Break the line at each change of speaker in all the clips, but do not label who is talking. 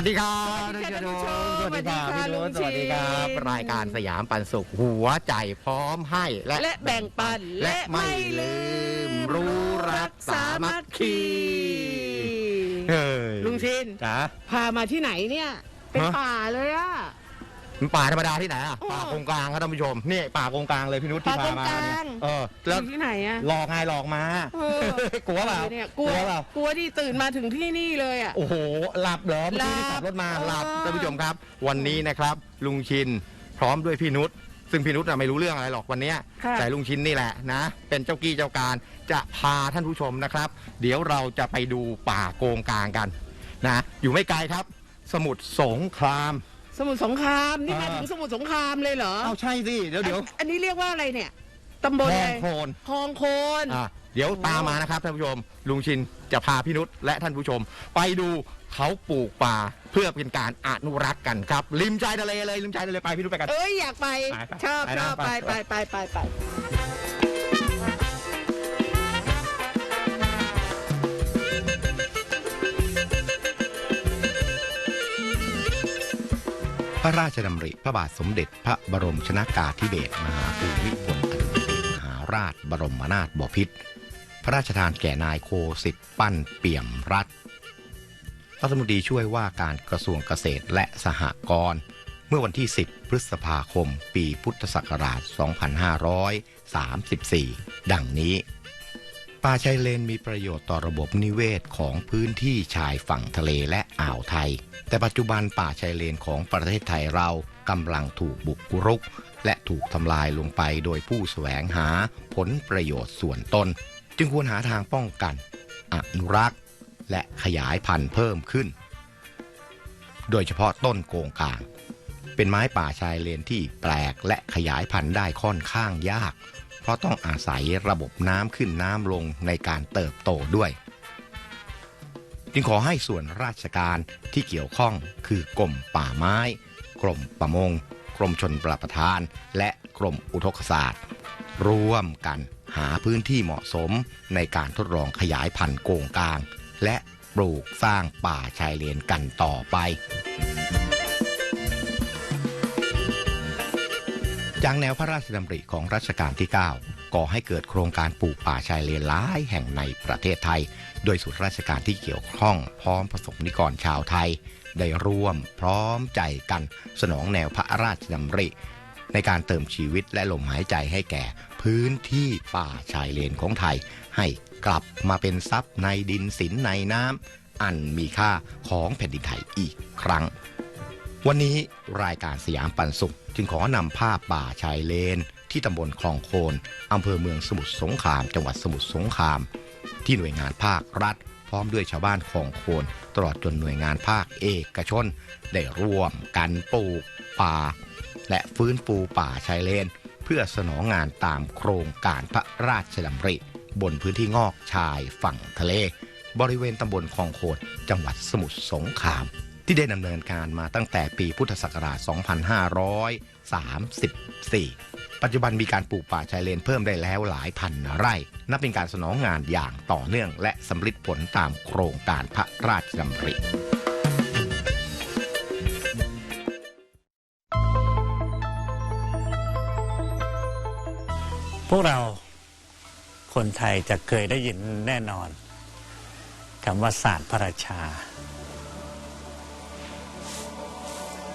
สวัสดีครับ
สวัสดีค่ะ
ท่านผู้ชม
ท่านผู้ชม
สวัสดีครับ
สวัสดีค่ะ
พี่นุช
ลุง
สวัสดีครับ
ชิน
รายการสยามปันสุขหัวใจพร้อมให้และ
และแบ่งปัน
และไม่ลืมรู้รักสามัคคีเฮ้ย
ลุงชิน
จ๋า
พามาที่ไหนเนี่ยเป็น
ฮะ
ป่าเลยอะ
มันป่าธรรมดาที่ไหนอะ
อ๋อ
ป่าโกงกลางครับท่านผู้ชมนี่ป่าโกงกลางเลยพี่นุชที่
ป่า
พามา
โกงกลาง
เนี่ยเออ
อ
แล้ว
ยู่ที่ไหนอะ
หลอกไงหลอกมา
เออ ก
ลัวเปล่า
เนี่ยกลัว
เปล่า
กลัวที่ตื่นมาถึงที่นี่เลยอะ
โอ้โหหลับเหรอเมื่อกี้ที่
หลั
ขั
บบ
รถมา
เออ
หลับท่านผู้ชมครับ วันนี้นะครับ ลุงชินพร้อมด้วยพี่นุชซึ่งพี่นุชน่ะไม่รู้เรื่องอะไรหรอกวันเนี้ย
ค่ะ
แต่ลุงชินนี่แหละนะ เป็นเจ้ากี้เจ้าการจะพาท่านผู้ชมนะครับ เดี๋ยวเราจะไปดูป่าโกงกลางกันนะอยู่ไม่ไกลครับ สมุทรสงคราม
สมุทรสงครามนี่มา
อ่า
ถึงสมุทรสงครามเลยเหรอ
เอ้าใช่สิเดี๋ยวเดี๋ยว
อันอันนี้เรียกว่าอะไรเนี่ยตำบ
ค
ล
ลอ
อะ
ง
ไร
โคลน
คลองโคน
อะเดี๋ยวตามมานะครับท่านผู้ชมลุงชินจะพาพี่นุชและท่านผู้ชม ไปดูเขาปลูกป่าเพื่อเป็นการอนุรักษ์กันครับริมชายทะเลเลยริมชายทะเลไปพี่นุชไปกัน
เอ้ยอยากไป
ไปไป
ชอบ
ไป
ช
นะ
อบ
ไป
ไปไปไปไป
พระราชดำริพระบาทสมเด็จพระบรมชนากาธิเบศรมหาภูมิพลอดุลยเดชมหาราชบรมนาถบพิตรพระราชทานแก่นายโคสิทธิ์ปั้นเปี่ยมรัฐรัฐมนตรีช่วยว่าการกระทรวงเกษตรและสหกรณ์เมื่อวันที่ 10 พฤษภาคม ปีพุทธศักราช 2534 ดังนี้ ป่าชายเลนมีประโยชน์ต่อระบบนิเวศของพื้นที่ชายฝั่งทะเลและอ่าวไทย แต่ปัจจุบันป่าชายเลนของประเทศไทยเรากำลังถูกบุกรุก และถูกทำลายลงไปโดยผู้แสวงหาผลประโยชน์ส่วนตน จึงควรหาทางป้องกัน อนุรักษ์ และขยายพันธุ์เพิ่มขึ้น โดยเฉพาะต้นโกงกาง เป็นไม้ป่าชายเลนที่แปลกและขยายพันธุ์ได้ค่อนข้างยาก ราะต้องอาศัยระบบน้ำขึ้นน้ำลงในการเติบโตด้วย จึงขอให้ส่วนราชการที่เกี่ยวข้องคือกรมป่าไม้ กรมประมง กรมชนประทาน และกรมอุทกศาสตร์ ร่วมกันหาพื้นที่เหมาะสมในการทดลองขยายพันธุ์โกงกลาง และปลูกสร้างป่าชายเลนกันต่อไป จากแนวพระราชดำริของรัชกาลที่ 9 ก่อให้เกิดโครงการปลูกป่าชายเลนหลายแห่งในประเทศไทย โดยส่วนราชการที่เกี่ยวข้องพร้อมประสบนิกรชาวไทย ได้ร่วมพร้อมใจกันสนองแนวพระราชดำริ ในการเติมชีวิตและลมหายใจให้แก่พื้นที่ป่าชายเลนของไทย ให้กลับมาเป็นทรัพย์ในดินสินในน้ำอันมีค่าของแผ่นดินไทยอีกครั้ง วันนี้รายการสยามปันสุขจึงขอนำภาพป่าชายเลน ที่ตำบลคลองโคนอำเภอเมืองสมุทรสงคราม จังหวัดสมุทรสงคราม ที่หน่วยงานภาครัฐ พร้อมด้วยชาวบ้านคลองโคน ตลอดจนหน่วยงานภาคเอกชน ได้ร่วมกันปลูกป่า และฟื้นฟูป่าชายเลน เพื่อสนองงานตามโครงการพระราชดำริ บนพื้นที่งอกชายฝั่งทะเล บริเวณตำบลคลองโคนจังหวัดสมุทรสงคราม ที่ได้ดำเนินการมาตั้งแต่ปีพุทธศักราช 2534 ปัจจุบันมีการปลูกป่าชายเลนเพิ่มได้แล้วหลายพันไร่ นับเป็นการสนองงานอย่างต่อเนื่อง และสำลิดผลตามโครงการพระราชดำริ
พวกเราคนไทยจะเคยได้ยินแน่นอนคำว่าศาสตร์พระราชา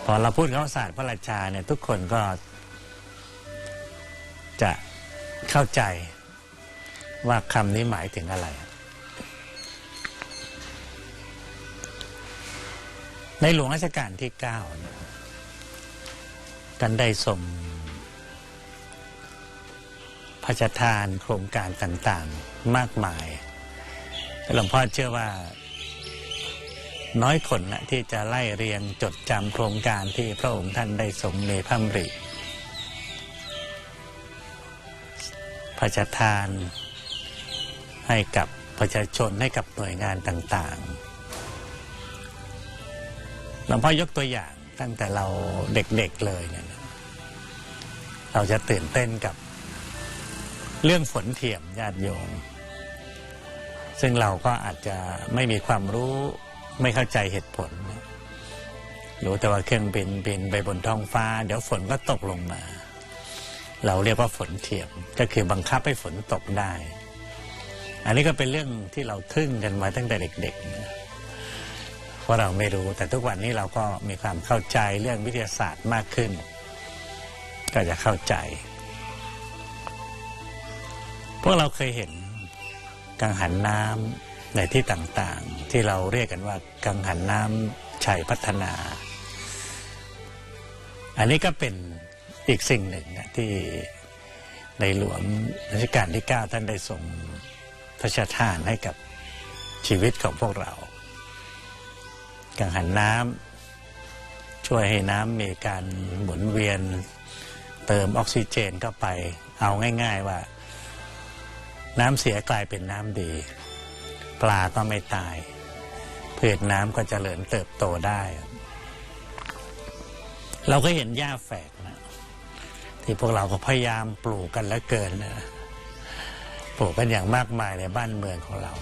พอเราพูดคำว่าศาสตร์พระราชาเนี่ยทุกคนก็จะเข้าใจว่าคำนี้หมายถึงอะไร ในหลวงรัชกาลที่เก้าเนี่ยท่านได้ทรงพระราชทานโครงการต่างๆมากมายหลวงพ่อเชื่อว่า น้อยคนนะที่จะไล่เรียงจดจำโครงการที่พระองค์ท่านได้ทรงเนพระมริพระราชทานให้กับประชาชนให้กับหน่วยงานต่างๆหลวงพ่อยกตัวอย่างตั้งแต่เราเด็กๆเลยเนี่ยเราจะตื่นเต้นกับเรื่องฝนเทียมญาติโยม ซึ่งเราก็อาจจะไม่มีความรู้ ไม่เข้าใจเหตุผล รู้แต่ว่าเครื่องบินบินไปบนท้องฟ้า เดี๋ยวฝนก็ตกลงมา เราเรียกว่าฝนเทียม ก็คือบังคับให้ฝนตกได้ อันนี้ก็เป็นเรื่องที่เราทึ่งกันมาตั้งแต่เด็กๆ เพราะเราไม่รู้แต่ทุกวันนี้เราก็มีความเข้าใจเรื่องวิทยาศาสตร์มากขึ้น ก็จะเข้าใจ พวกเราเคยเห็นกังหันน้ำ ในที่ต่างๆ ที่เราเรียกกันว่ากังหันน้ำชัยพัฒนา อันนี้ก็เป็นอีกสิ่งหนึ่งนะที่ในหลวงรัชกาลที่ 9 ท่านได้ส่งพระราทานให้กับชีวิตของพวกเรา กังหันน้ำช่วยให้น้ำมีการหมุนเวียนเติมออกซิเจนเข้าไป เอาง่าย ๆว่า น้ำเสียกลายเป็นน้ำดี ปลาก็ไม่ตายพืชน้ำก็เจริญเติบโตได้ เราก็เห็นหญ้าแฝกนะ ที่พวกเราก็พยายามปลูกกันแล้วเกินนะปลูกกันอย่างมากมายในบ้านเมืองของเรา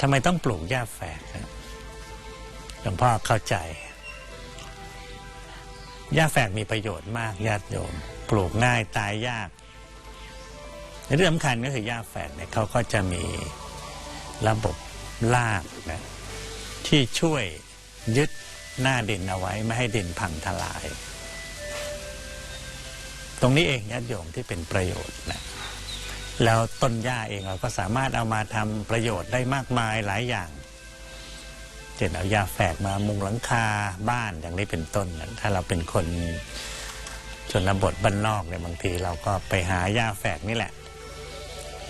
ทำไมต้องปลูกหญ้าแฝกนะหลวงพ่อเข้าใจหญ้าแฝกมีประโยชน์มากญาติโยม ปลูกง่ายตายยากและที่สำคัญก็คือหญ้าแฝกเนี่ยเขาก็จะมี ระบบรากนะที่ช่วยยึดหน้าดินเอาไว้ไม่ให้ดินพังทลาย ตรงนี้เองญาติโยมที่เป็นประโยชน์นะแล้วต้นหญ้าเองเราก็สามารถเอามาทำประโยชน์ได้มากมายหลายอย่างเช่นเอาหญ้าแฝกมามุงหลังคาบ้านอย่างนี้เป็นต้นนะถ้าเราเป็นคนชนบทบ้านนอกเนี่ยบางทีเราก็ไปหาหญ้าแฝกนี่แหละ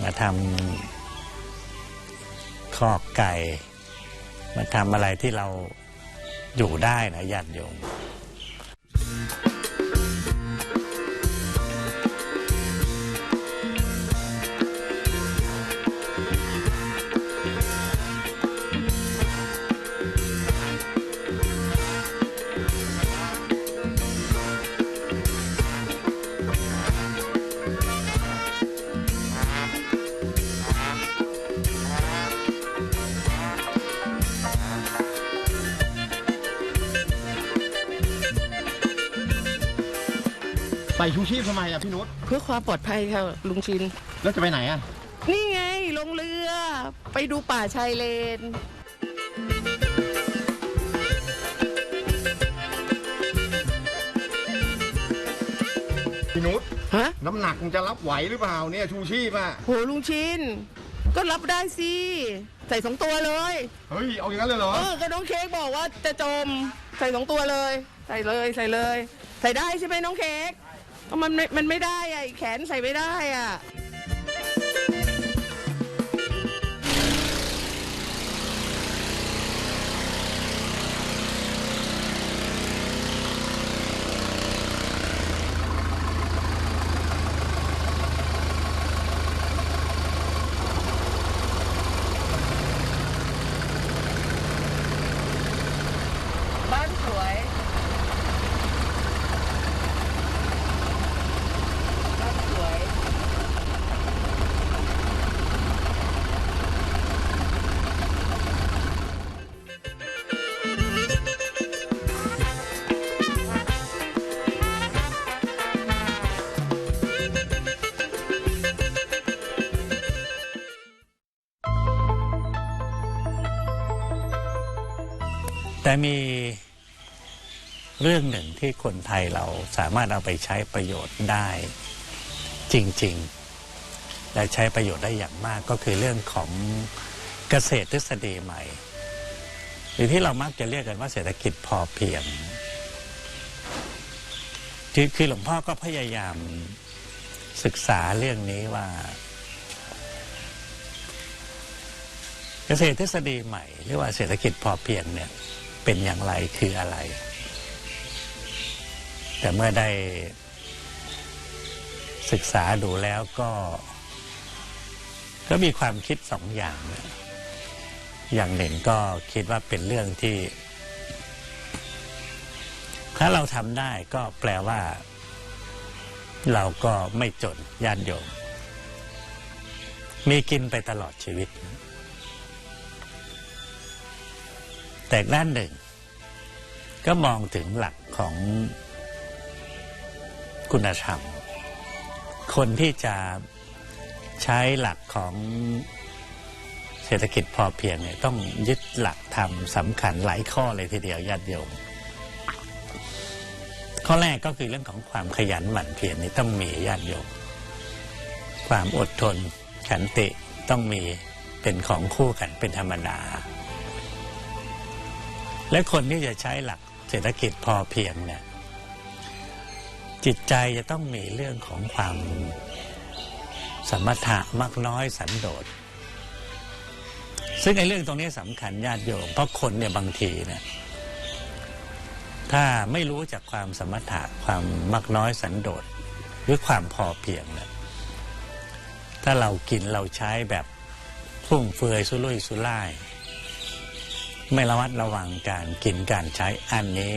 มาทำ คอกไก่มาทำอะไรที่เราอยู่ได้นะญาติโยม
ใส่ชูชีพทำไมอะพี่นุช
เพื่อความปลอดภัยค่ะลุงชิน
แล้วจะไปไหนอะ
นี่ไงลงเรือ ไปดูป่าชายเลน
พี่นุช
ฮะ
น้ำหนักมันจะรับไหวหรือเปล่าเนี่ยชูชีพอะ
โหลุงชิน ก็รับได้สิ ใส่สองตัวเลย
เฮ้ย เอาอย่างนั้นเลยเหรอ
เออก็น้องเค้กบอกว่าจะจม ใส่สองตัวเลย ใส่เลยใส่เลย ใส่ได้ใช่ไหมน้องเค้กเอา มันไม่มันไม่ได้อะแขนใส่ไม่ได้อะ
แต่มีเรื่องหนึ่งที่คนไทยเราสามารถเอาไปใช้ประโยชน์ได้จริง ๆ และใช้ประโยชน์ได้อย่างมากก็คือเรื่องของเกษตรทฤษฎีใหม่ หรือที่เรามักจะเรียกกันว่าเศรษฐกิจพอเพียงคือหลวงพ่อก็พยายามศึกษาเรื่องนี้ว่า เกษตรทฤษฎีใหม่ หรือว่าเศรษฐกิจพอเพียงเนี่ย เป็นอย่างไรคืออะไร แต่เมื่อได้ศึกษาดูแล้วก็ ก็มีความคิดสองอย่าง อย่างหนึ่งก็คิดว่าเป็นเรื่องที่ ถ้าเราทำได้ก็แปลว่า เราก็ไม่จนญาติโยมมีกินไปตลอดชีวิต แต่ด้านหนึ่ง ก็มองถึงหลักของคุณธรรม คนที่จะใช้หลักของเศรษฐกิจพอเพียงเนี่ยต้องยึดหลักธรรมสำคัญหลายข้อเลยทีเดียวญาติโยม ข้อแรกก็คือเรื่องของความขยันหมั่นเพียรนี่ต้องมีญาติโยม ความอดทนขันติต้องมีเป็นของคู่กันเป็นธรรมดา และคนที่จะใช้หลักเศรษฐกิจพอเพียงเนี่ยจิตใจจะต้องมีเรื่องของความสมถะมักน้อยสันโดษ ซึ่งไอ้เรื่องตรงนี้สำคัญญาติโยม เพราะคนเนี่ยบางทีเนี่ยถ้าไม่รู้จากความสมถะความมักน้อยสันโดษหรือความพอเพียงเนี่ยถ้าเรากินเราใช้แบบฟุ่มเฟือยสุรุ่ยสุร่าย ไม่ระมัดระวังการกินการใช้อันนี้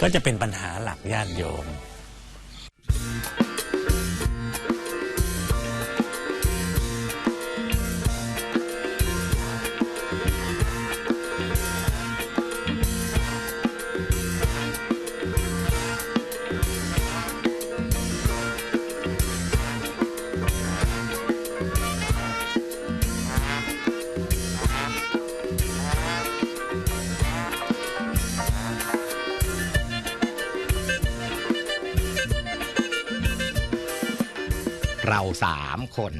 ก็จะเป็นปัญหาหลักญาติโยม
เราสามคน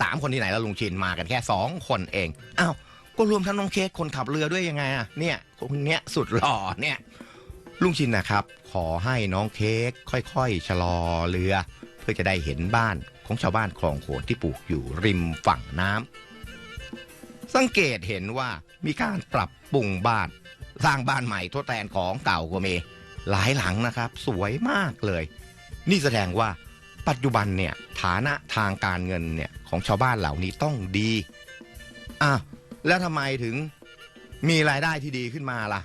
สามคนที่ไหนแล้วลุงชินมากันแค่สองคนเองอ้าวก็รวมทั้งน้องเค้กคนขับเรือด้วยยังไงอะเนี่ยคนเนี้ยสุดหล่อเนี่ย ลุงชินนะครับ ขอให้น้องเค้กค่อยๆชะลอเรือ เพื่อจะได้เห็นบ้านของชาวบ้านคลองโขนที่ปลูกอยู่ริมฝั่งน้ำสังเกตเห็นว่ามีการปรับปรุงบ้าน สร้างบ้านใหม่ทดแทนของเก่าก็มีหลายหลังนะครับ สวยมากเลย นี่แสดงว่า ปัจจุบันเนี่ยฐานะทางการเงินเนี่ยของชาวบ้านเหล่านี้ต้องดีอ้าวแล้วทำไมถึงมีรายได้ที่ดีขึ้นมาล่ะ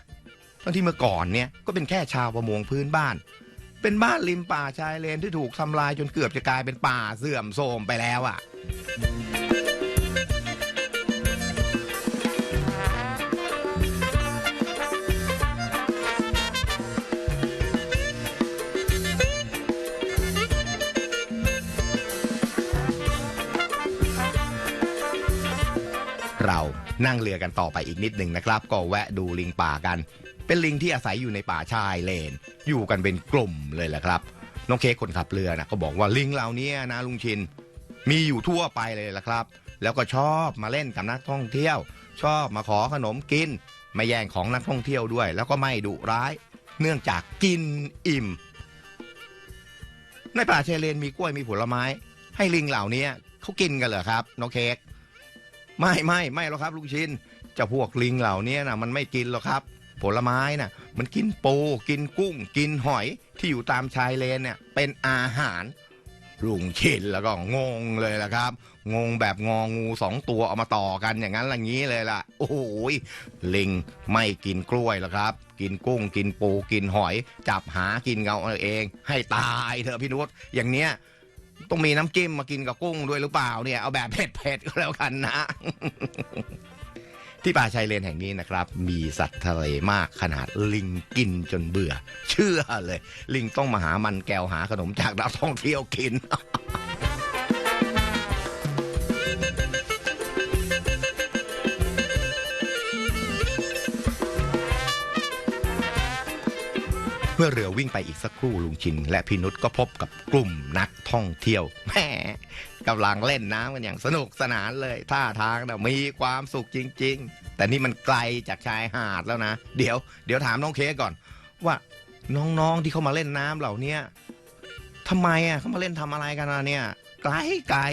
ทั้งที่เมื่อก่อนเนี่ยก็เป็นแค่ชาวประมงพื้นบ้าน เป็นบ้านริมป่าชายเลนที่ถูกทำลายจนเกือบจะกลายเป็นป่าเสื่อมโทรมไปแล้วอะ นั่งเรือกันต่อไปอีกนิดหนึ่งนะครับ ก็แวะดูลิงป่ากัน เป็นลิงที่อาศัยอยู่ในป่าชายเลน อยู่กันเป็นกลุ่มเลยแหละครับ น้องเค้กคนขับเรือนะก็บอกว่าลิงเหล่านี้นะลุงชิน มีอยู่ทั่วไปเลยละครับ แล้วก็ชอบมาเล่นกับนักท่องเที่ยว ชอบมาขอขนมกิน ไม่แย่งของนักท่องเที่ยวด้วย แล้วก็ไม่ดุร้าย เนื่องจากกินอิ่ม ในป่าชายเลนมีกล้วยมีผลไม้ ให้ลิงเหล่านี้เขากินกันเหรอครับน้องเค้ก ไม่ไม่ไม่หรอกครับลุงชินเจ้าพวกลิงเหล่านี้นะมันไม่กินหรอกครับ ผลไม้นะมันกินปูกินกุ้ง กินหอยที่อยู่ตามชายเลนเนี่ย เป็นอาหารลุงชินแล้วก็งงเลยละครับ งงแบบงองูสองตัวเอามาต่อกันอย่างนั้นอย่างนี้เลยล่ะ โอ้โหยลิงไม่กินกล้วยหรอกครับ กินกุ้งกินปูกินหอย จับหากินเอาเอง ให้ตายเถอะพี่นุชอย่างเนี้ย ต้องมีน้ำจิ้มมากินกับกุ้งด้วยหรือเปล่าเนี่ย เอาแบบเผ็ดๆก็แล้วกันนะ ที่ป่าชายเลนแห่งนี้นะครับ มีสัตว์ทะเลมากขนาดลิงกินจนเบื่อ เชื่อเลย ลิงต้องมาหามันแก้วหาขนมจากนักท่องเที่ยวกิน มื่อเรือวิ่งไปอีกสักครู่ลุงชิน และพี่นุชก็พบกับกลุ่มนักท่องเที่ยวแหมกำลังเล่นน้ำกันอย่างสนุกสนานเลยท่าทางนะมีความสุขจริง ๆ แต่นี่มันไกลจากชายหาดแล้วนะ เดี๋ยวเดี๋ยวถามน้องเคก่อน ว่าน้องๆที่เขามาเล่นน้ำเหล่านี้ทำไมอะเขามาเล่นทำอะไรกันนะเนี่ยไกลไกล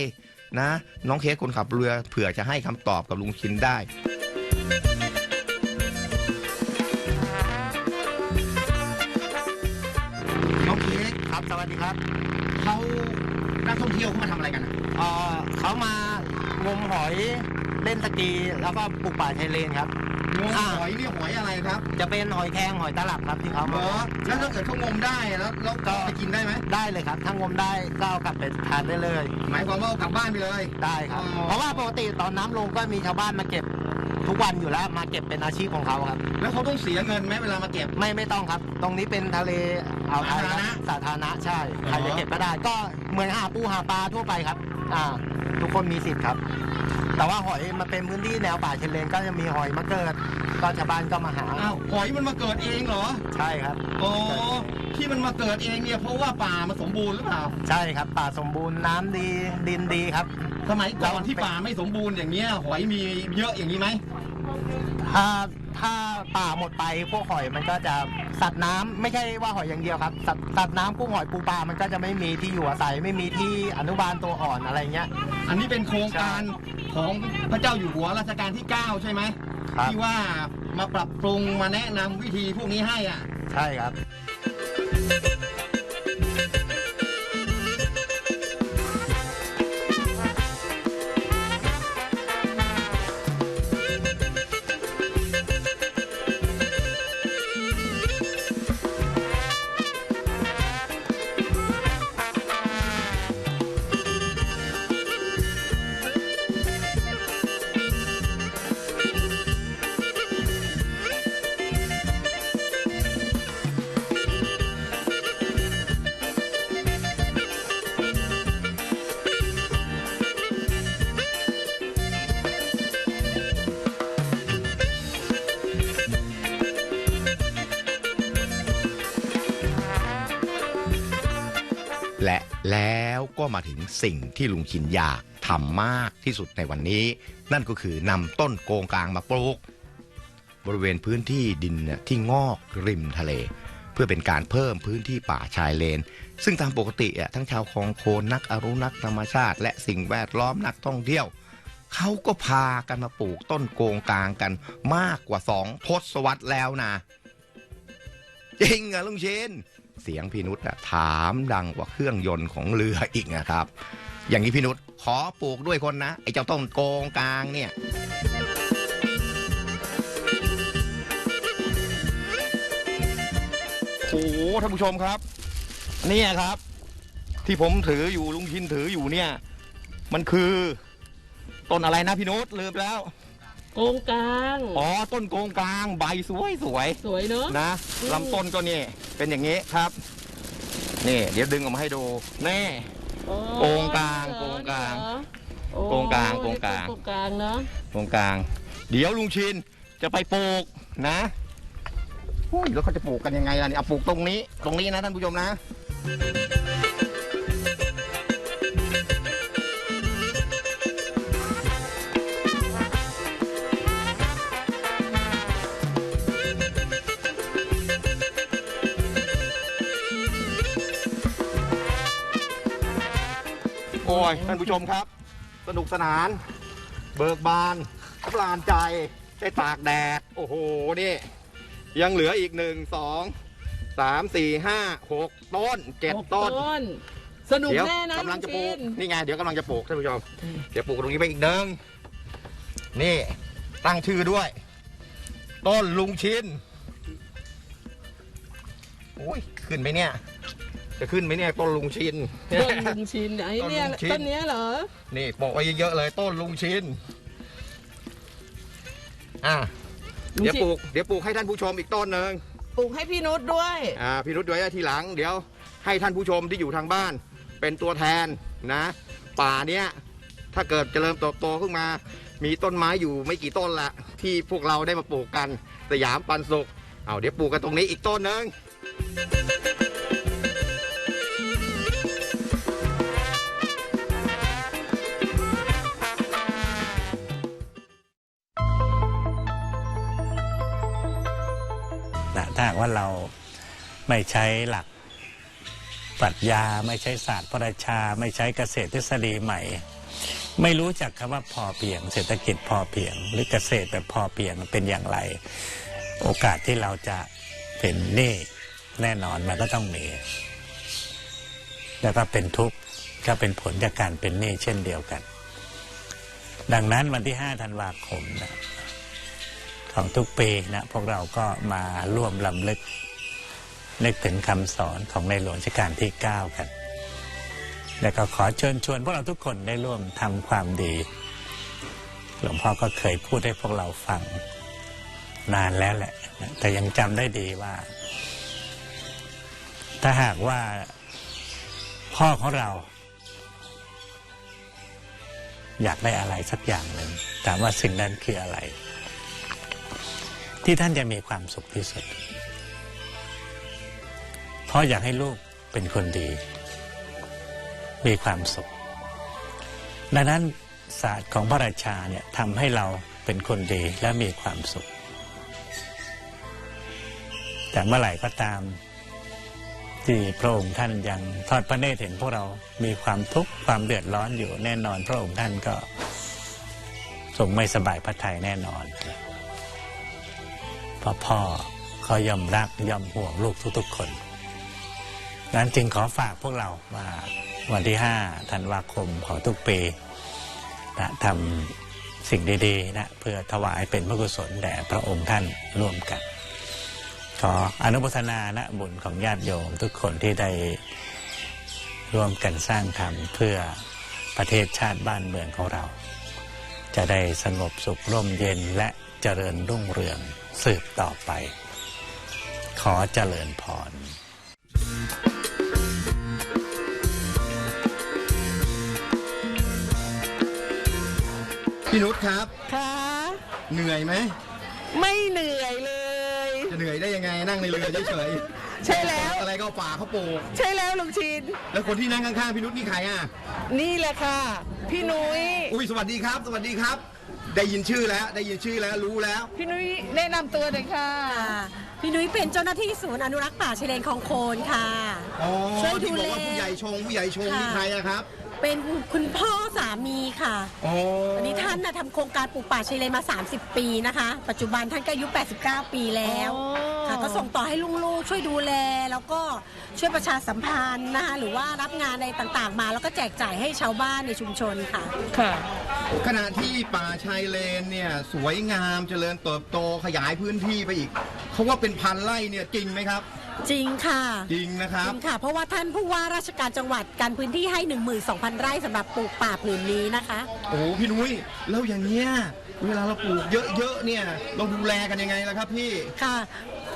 นะ น้องเคคนขับเรือเผื่อจะให้คำตอบกับลุงชินได้
วัสดีครับ
เขานักท่องเที่ยวเขามาทำอะไรกันอะ
เอ่อเขามางมหอยเล่นสกีแล้วก็ปลูกป่าชายเลนครับ
งม
อ่า
หอยนี่หอยอะไรครับ
จะเป็นหอยแครงหอยตลับครับที่เขา
เหร
มา
อแล้วถ้าเกิดเขางมได้แล้วแล้ว
ก็
จะกินได้ไหม
ได้เลยครับถ้างมได้ก็เอากลับไปทานได้เลย
หมายความว่าเอากลับบ้านไปเลย
ได้ครับ
อ๋อ
เพราะว่าปกติตอนน้ำลงก็มีชาวบ้านมาเก็บ ทุกวันอยู่แล้วมาเก็บเป็นอาชีพของเขาครับ
แล้วเขาต้องเสียเงินไหมเวลามาเก็บ
ไม่ไม่ต้องครับ ตรงนี้เป็นทะเลอ่าวไทยครับสาธารณะใช่ใครจะเก็บก็ได้ ก็เหมือนหาปูหาปลาทั่วไปครับ อ่า ทุกคนมีสิทธิ์ครับ แต่ว่าหอยมันเป็นพื้นที่แนวป่าชายเลนก็จะมีหอยมาเกิด ก็ชาวบ้านก็มาหา
อ้าวหอยมันมาเกิดเองเหรอ
ใช่ครับ
อ๋อที่มันมาเกิดเองเนี่ยเพราะว่าป่ามันสมบูรณ์หรือเปล่า
ใช่ครับ ป่าสมบูรณ์น้ำดีดินดีครับ
สมัยก่อนที่ป่าไม่สมบูรณ์อย่างเงี้ยหอยมีเยอะอย่างนี้ไหม
ถ้าถ้าป่าหมดไปพวกหอยมันก็จะสัตว์น้ำไม่ใช่ว่าหอยอย่างเดียวครับ สัตว์สัตว์น้ำกุ้งหอยปูปลามันก็จะไม่มีที่อยู่อาศัยไม่มีที่อนุบาลตัวอ่อนอะไรเงี้ย
อันนี้เป็นโครงการของพระเจ้าอยู่หัวรัชกาลที่ 9 ใช่ไหม
ครับ
ที่ว่ามาปรับปรุงมาแนะนำวิธีพวกนี้ให้อะ
ใช่ครับ
แล ก็มาถึงสิ่งที่ลุงชินอยากทำมากที่สุดในวันนี้ นั่นก็คือนำต้นโกงกลางมาปลูก บริเวณพื้นที่ดินเนี่ยที่งอกริมทะเล เพื่อเป็นการเพิ่มพื้นที่ป่าชายเลน ซึ่งตามปกติอะทั้งชาวคลองโคนนักอนุรักธรรมชาติ และสิ่งแวดล้อมนักท่องเที่ยวเขาก็พากันมาปลูกต้นโกงกลางกันมากกว่าสองทศวรรษแล้วนะจริงเหรอลุงชิน เสียงพี่นุชอะถามดังกว่าเครื่องยนต์ของเรืออีกนะครับ อย่างนี้พี่นุชขอปลูกด้วยคนนะ ไอ้เจ้าต้นโกงกลางเนี่ย
โอ้โหท่านผู้ชมครับ เนี่ยครับ ที่ผมถืออยู่ลุงชินถืออยู่เนี่ย มันคือ ต้นอะไรนะพี่นุชลืมแล้ว
โกงกลาง
อ๋อต้นโกงกลางใบสวยสวย
สวยเนอะ
ๆนะ
อืม
ลำต้นก็นี่เป็นอย่างนี้ครับ นี่ เดี๋ยวดึงออกมาให้ดูแน่ โกงกลางโกงกลาง
โอ้
โกงกลางโกงกลาง
โกงกลางเนอะ
ตรงกลาง เดี๋ยวลุงชินจะไปปลูกนะโอ้ยแล้วเขาจะปลูกกันยังไงล่ะเนี่ยเอาปลูกตรงนี้ ตรงนี้นะท่านผู้ชมนะ อ้ยท่านผู้ชมครับ สนุกสนาน เบิกบานปลานใจได้ตากแดด โอ้โห นี่ ยังเหลืออีกหนึ่งสองสามสี่ห้าหกต้นเจ็ด
หก
ต้น
นสนุก
เดี๋ยว
แน่นะ
กำลังจะปลูก
ลุงชิน
นี่ไงเดี๋ยวกำลังจะปลูกท่านผู้ชมเดี๋ยวปลูกตรงนี้ไปอีกหนึ่งนี่ ตั้งชื่อด้วย ต้นลุงชินโอ้ยขึ้นไหมเนี่ย จะขึ้นไหมเนี่ยต้นลุงชิน
ต้นลุงชินไอ้เนี่ย
ต้นลุงชิน
ต้นเนี้ยเหรอ
นี่โปะไว้เยอะๆเลยต้นลุงชิน อะ
ลุง
เดี๋ยว
ชิน
ปลูกเดี๋ยวปลูกให้ท่านผู้ชมอีกต้นหนึ่ง
ปลูกให้พี่นุชด้วย
อ่าพี่รุดไว้ทีหลัง เดี๋ยวให้ท่านผู้ชมที่อยู่ทางบ้าน เป็นตัวแทนนะ ป่าเนี้ยถ้าเกิดเจริญเติบโตขึ้นมา มีต้นไม้อยู่ไม่กี่ต้นละที่พวกเราได้มาปลูกกันสยามปันสุขเอาเดี๋ยวปลูกกันตรงนี้อีกต้นหนึ่ง
ว่าเราไม่ใช้หลักปรัชญาไม่ใช้ศาสตร์พระราชา ไม่ใช้เกษตรทฤษฎีใหม่ ไม่รู้จักคำว่าพอเพียง เศรษฐกิจพอเพียง หรือเกษตรแบบพอเพียงเป็นอย่างไร โอกาสที่เราจะเป็นหนี้แน่นอนมันก็ต้องมี แล้วก็เป็นทุกข์ก็เป็นผลจากการเป็นหนี้เช่นเดียวกัน ดังนั้นวันที่ 5 ธันวาคมนะ ของทุกปีนะพวกเราก็มาร่วมลำลึก นึกถึงคำสอนของในหลวงรัชกาลที่ 9 กัน และก็ขอเชิญชวนพวกเราทุกคนได้ร่วมทำความดี หลวงพ่อก็เคยพูดให้พวกเราฟังนานแล้วแหละนะแต่ยังจำได้ดีว่า ถ้าหากว่าพ่อของเรา อยากได้อะไรสักอย่างหนึ่งถามว่าสิ่งนั้นคืออะไร ที่ท่านจะมีความสุขที่สุด เพราะอยากให้ลูกเป็นคนดี มีความสุข ดังนั้นศาสตร์ของพระราชาเนี่ยทำให้เราเป็นคนดีและมีความสุข แต่เมื่อไหร่ก็ตาม ที่พระองค์ท่านยังทอดพระเนตรเห็นพวกเรามีความทุกข์ความเดือดร้อนอยู่แน่นอน พระองค์ท่านก็ทรงไม่สบายพระทัยแน่นอน เพราะพ่อเขาย่อมรักย่อมห่วงลูกทุกๆ คน นั้นจึงขอฝากพวกเราว่าวันที่5ธันวาคมของทุกปีนะทำสิ่งดีๆนะเพื่อถวายเป็นพระกุศลแด่พระองค์ท่านร่วมกัน ขออนุโมทนานะบุญของญาติโยมทุกคนที่ได้ร่วมกันสร้างธรรมเพื่อประเทศชาติบ้านเมืองของเรา จะได้สงบสุขร่มเย็นและเจริญรุ่งเรือง สืบต่อไป ขอเจริญพร
พี่นุชครับ
ค่ะ
เหนื่อยไหม
ไม่เหนื่อยเลย
จะเหนื่อยได้ยังไงนั่งในเรือเฉย
ใช่แล้ว
อะไรก็เอาป่าเขาปลูก
ใช่แล้วลุงชิน
แล้วคนที่นั่งข้างๆพี่นุชนี่ใครอะ
นี่แหละค่ะ พี่นุ้ย
อุ้ยสวัสดีครับ สวัสดีครับ ได้ยินชื่อแล้ว ได้ยินชื่อแล้วรู้แล้ว
พี่นุ้ยแนะนำตัวหน่อยค่ะ
ค่ะพี่นุ้ยเป็นเจ้าหน้าที่ศูนย์อนุรักษ์ป่าชายเลนคลองโคนค่ะ
อ๋อ
ช่วยดู
ที่บอก
แล
ว่าผู้ใหญ่ชงผู้ใหญ่ชง
ค่ะ
นี่ใครอะครับ
เป็นคุณพ่อสามีค่ะ
อ๋อ
วันนี้ท่านนะทำโครงการปลูกป่าชายเลนมา 30 ปีนะคะ ปัจจุบันท่านก็อายุ 89 ปีแล้ว
อ๋อ
ค่ะก็ส่งต่อให้ลูกๆช่วยดูแล แล้วก็ช่วยประชาสัมพันธ์นะคะหรือว่ารับงานอะไรต่างๆ มา แล้วก็แจกจ่ายให้ชาวบ้านในชุมชนค่ะ
ค่ะ
ขณะที่ป่าชายเลนเนี่ยสวยงามเจริญเติบโตขยายพื้นที่ไปอีกเขาว่าเป็นพันไร่เนี่ยจริงไหมครับ
จริงค่ะ
จริงนะค
จ
รับ
ริงค่ะ เพราะว่าท่านผู้ว่าราชการจังหวัดการพื้นที่ให้ 12,000 ไร่สำหรับปลูกป่าผืนนี้นะคะ
โอ้พี่นุ้ยแล้วอย่างเงี้ยเวลาเราปลูกเยอะๆเนี่ย เราดูแลกันยังไงล่ะครับพี่
ค่ะ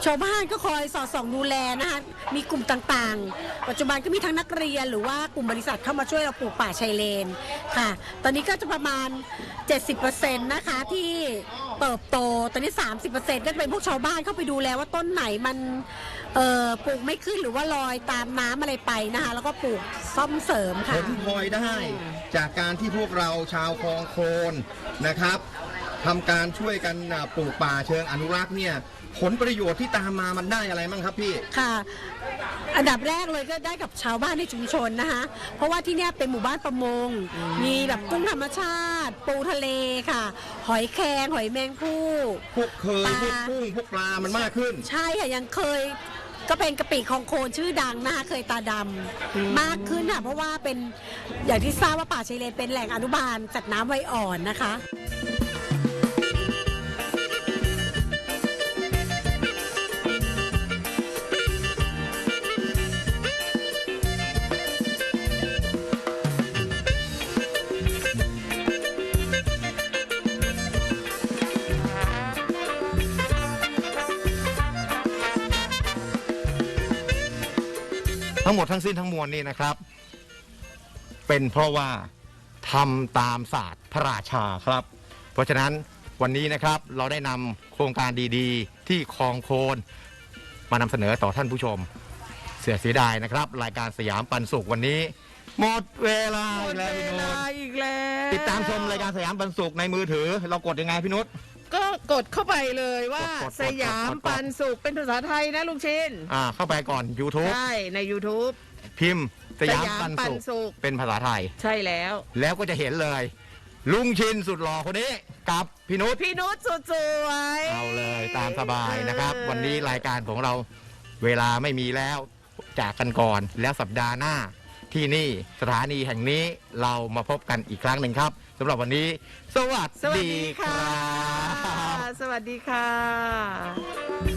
ชาวบ้านก็คอยสอดส่องดูแลนะคะมีกลุ่มต่างๆ ปัจจุบันก็มีทั้งนักเรียนหรือว่ากลุ่มบริษัทเข้ามาช่วยเราปลูกป่าชายเลนค่ะ ตอนนี้ก็จะประมาณ 70%นะคะที่ เติบโต ตอนนี้ 30%ก็จะเป็นพวกชาวบ้านเข้าไปดูแลว่าต้นไหนมันเอ่อปลูกไม่ขึ้นหรือว่าลอยตามน้ำอะไรไปนะคะ แล้วก็ปลูกซ่อมเสริม
ผ
ค่ะ
ลพลอยได้จากการที่พวกเราชาวคลองโคลนนะครับ ทำการช่วยกันอะปลูกป่าเชิงอนุรักษ์เนี่ย ผลประโยชน์ที่ตามมามันได้อะไรบ้างครับพี่
ค่ะ อันดับแรกเลยก็ได้กับชาวบ้านในชุมชนนะคะ เพราะว่าที่เนี่ยเป็นหมู่บ้านประมง มีแบบกุ้งธรรมชาติ ปูทะเลค่ะ หอยแครงหอยแมงผู้
พวกเคย
ปลา
พวกกุ้งพวกปลามันมากขึ้น
ใช่ค่ะยังเคยก็เป็นกะปิของโคนชื่อดังนะคะเคยตาดำมากขึ้นค่ะเพราะว่าเป็นอย่างที่ทราบว่าป่าชายเลนเป็นแหล่งอนุบาลสัตว์น้ำไว้อ่อนนะคะ
ทั้งหมดทั้งสิ้นทั้งมวลนี่นะครับ เป็นเพราะว่าทำตามศาสตร์พระราชาครับ เพราะฉะนั้นวันนี้นะครับเราได้นำโครงการดีๆ ที่คลองโคนมานำเสนอต่อท่านผู้ชม เสียเสียดายนะครับ รายการสยามปันสุขวันนี้ หมดเวลา
หม
อี
ด
กแล้ว
เว
พี่นุ
ลา
ช
อีกแล้ว
ติดตามชมรายการสยามปันสุขในมือถือ เรากดยังไงพี่นุช
ก็กดเข้าไปเลยว่า
กดกดกด
สยาม
กดกด
ปันสุขเป็นภาษาไทยนะลุงชิน
อ่าเข้าไปก่อน YouTube
ใช่ใน YouTube
พิมพ์สยาม
สยาม
ปัน
ปัน
สุข
สุข
เป็นภาษาไทย
ใช่แล้ว
แล้วก็จะเห็นเลย ลุงชินสุดหล่อคนนี้กับพี่นุช
พี่นุชสุดสวย
เอาเลยตามสบายนะครับ
เออ
วันนี้รายการของเราเวลาไม่มีแล้วจากกันก่อนแล้วสัปดาห์หน้า ที่นี่สถานีแห่งนี้เรามาพบกันอีกครั้งหนึ่งครับสำหรับวันนี้ สวัส
สวัส
ดีค่ะ
สวัสดีค่ะ